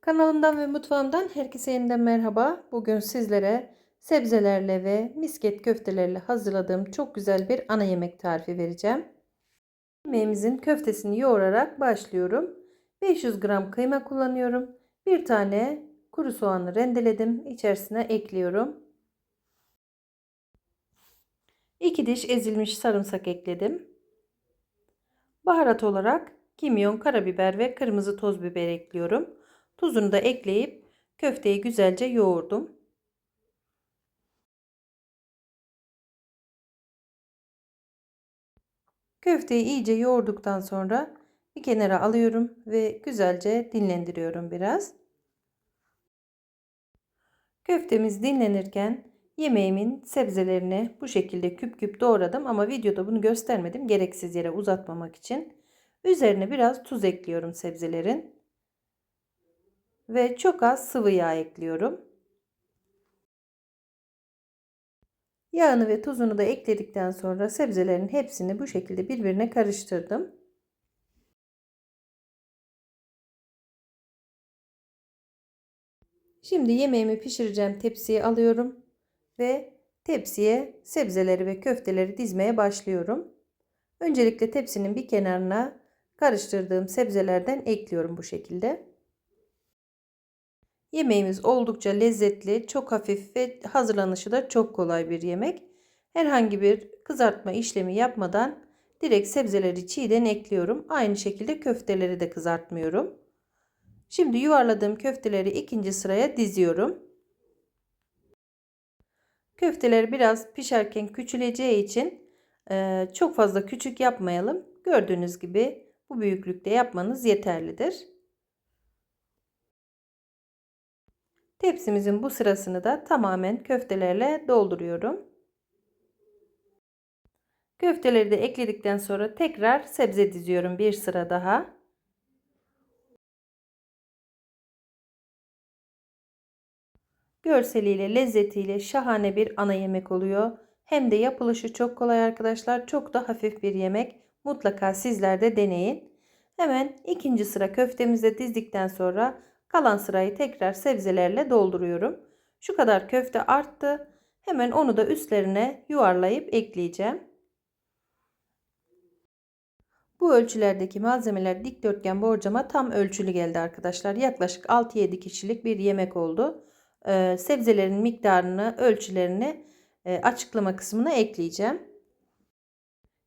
Kanalımdan ve mutfağımdan herkese yeniden merhaba. Bugün sizlere sebzelerle ve misket köftelerle hazırladığım çok güzel bir ana yemek tarifi vereceğim. Yemeğimizin köftesini yoğurarak başlıyorum. 500 gram kıyma kullanıyorum. Bir tane kuru soğanı rendeledim. İçerisine ekliyorum. 2 diş ezilmiş sarımsak ekledim. Baharat olarak kimyon, karabiber ve kırmızı toz biber ekliyorum. Tuzunu da ekleyip köfteyi güzelce yoğurdum. Köfteyi iyice yoğurduktan sonra bir kenara alıyorum ve güzelce dinlendiriyorum biraz. Köftemiz dinlenirken yemeğimin sebzelerini bu şekilde küp küp doğradım ama videoda bunu göstermedim gereksiz yere uzatmamak için. Üzerine biraz tuz ekliyorum sebzelerin ve çok az sıvı yağ ekliyorum. Yağını ve tuzunu da ekledikten sonra sebzelerin hepsini bu şekilde birbirine karıştırdım. Şimdi yemeğimi pişireceğim tepsiye alıyorum ve tepsiye sebzeleri ve köfteleri dizmeye başlıyorum. Öncelikle tepsinin bir kenarına karıştırdığım sebzelerden ekliyorum bu şekilde. Yemeğimiz oldukça lezzetli, çok hafif ve hazırlanışı da çok kolay bir yemek. Herhangi bir kızartma işlemi yapmadan direkt sebzeleri çiğden ekliyorum. Aynı şekilde köfteleri de kızartmıyorum. Şimdi yuvarladığım köfteleri ikinci sıraya diziyorum. Köfteler biraz pişerken küçüleceği için çok fazla küçük yapmayalım. Gördüğünüz gibi bu büyüklükte yapmanız yeterlidir. Tepsimizin bu sırasını da tamamen köftelerle dolduruyorum. Köfteleri de ekledikten sonra tekrar sebze diziyorum bir sıra daha. Görseliyle, lezzetiyle şahane bir ana yemek oluyor. Hem de yapılışı çok kolay arkadaşlar. Çok da hafif bir yemek. Mutlaka sizler de deneyin. Hemen ikinci sıra köftemizi dizdikten sonra Kalan sırayı tekrar sebzelerle dolduruyorum. Şu kadar köfte arttı. Hemen onu da üstlerine yuvarlayıp ekleyeceğim. Bu ölçülerdeki malzemeler dikdörtgen borcama tam ölçülü geldi arkadaşlar. Yaklaşık 6-7 kişilik bir yemek oldu. Ee, sebzelerin miktarını, ölçülerini e, açıklama kısmına ekleyeceğim.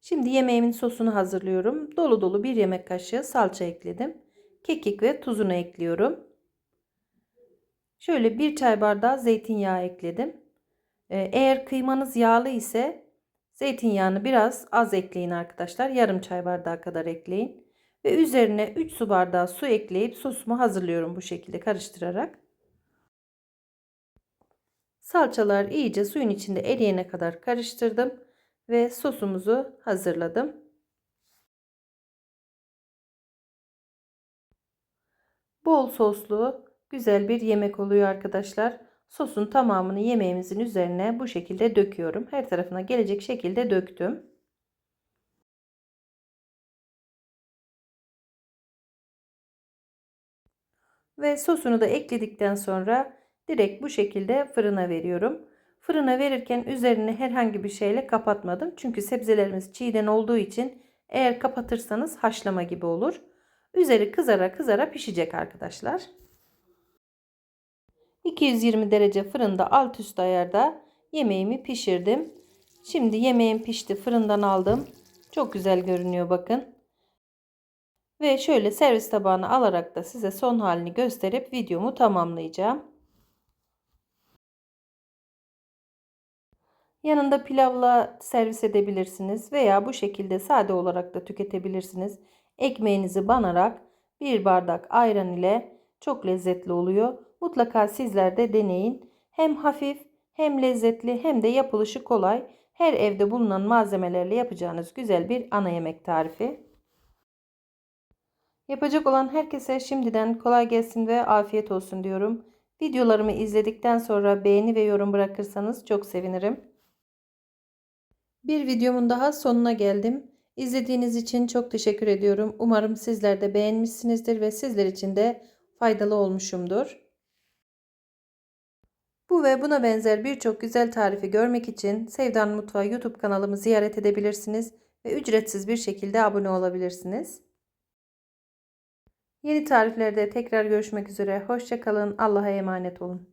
Şimdi yemeğimin sosunu hazırlıyorum. Dolu dolu bir yemek kaşığı salça ekledim. Kekik ve tuzunu ekliyorum. Şöyle bir çay bardağı zeytinyağı ekledim. Ee, eğer kıymanız yağlı ise zeytinyağını biraz az ekleyin arkadaşlar. Yarım çay bardağı kadar ekleyin. Ve üzerine 3 su bardağı su ekleyip sosumu hazırlıyorum bu şekilde karıştırarak. Salçalar iyice suyun içinde eriyene kadar karıştırdım ve sosumuzu hazırladım. Bol soslu güzel bir yemek oluyor arkadaşlar. Sosun tamamını yemeğimizin üzerine bu şekilde döküyorum. Her tarafına gelecek şekilde döktüm. Ve sosunu da ekledikten sonra direkt bu şekilde fırına veriyorum. Fırına verirken üzerini herhangi bir şeyle kapatmadım. Çünkü sebzelerimiz çiğden olduğu için eğer kapatırsanız haşlama gibi olur. Üzeri kızara kızara pişecek arkadaşlar. 220 derece fırında alt üst ayarda yemeğimi pişirdim. Şimdi yemeğim pişti fırından aldım. Çok güzel görünüyor bakın. Ve şöyle servis tabağına alarak da size son halini gösterip videomu tamamlayacağım. Yanında pilavla servis edebilirsiniz veya bu şekilde sade olarak da tüketebilirsiniz. Ekmeğinizi banarak bir bardak ayran ile çok lezzetli oluyor. Mutlaka sizler de deneyin. Hem hafif hem lezzetli hem de yapılışı kolay. Her evde bulunan malzemelerle yapacağınız güzel bir ana yemek tarifi. Yapacak olan herkese şimdiden kolay gelsin ve afiyet olsun diyorum. Videolarımı izledikten sonra beğeni ve yorum bırakırsanız çok sevinirim. Bir videomun daha sonuna geldim. İzlediğiniz için çok teşekkür ediyorum. Umarım sizler de beğenmişsinizdir ve sizler için de faydalı olmuşumdur. Bu ve buna benzer birçok güzel tarifi görmek için Sevda'nın Mutfağı YouTube kanalımı ziyaret edebilirsiniz ve ücretsiz bir şekilde abone olabilirsiniz. Yeni tariflerde tekrar görüşmek üzere. Hoşçakalın. Allah'a emanet olun.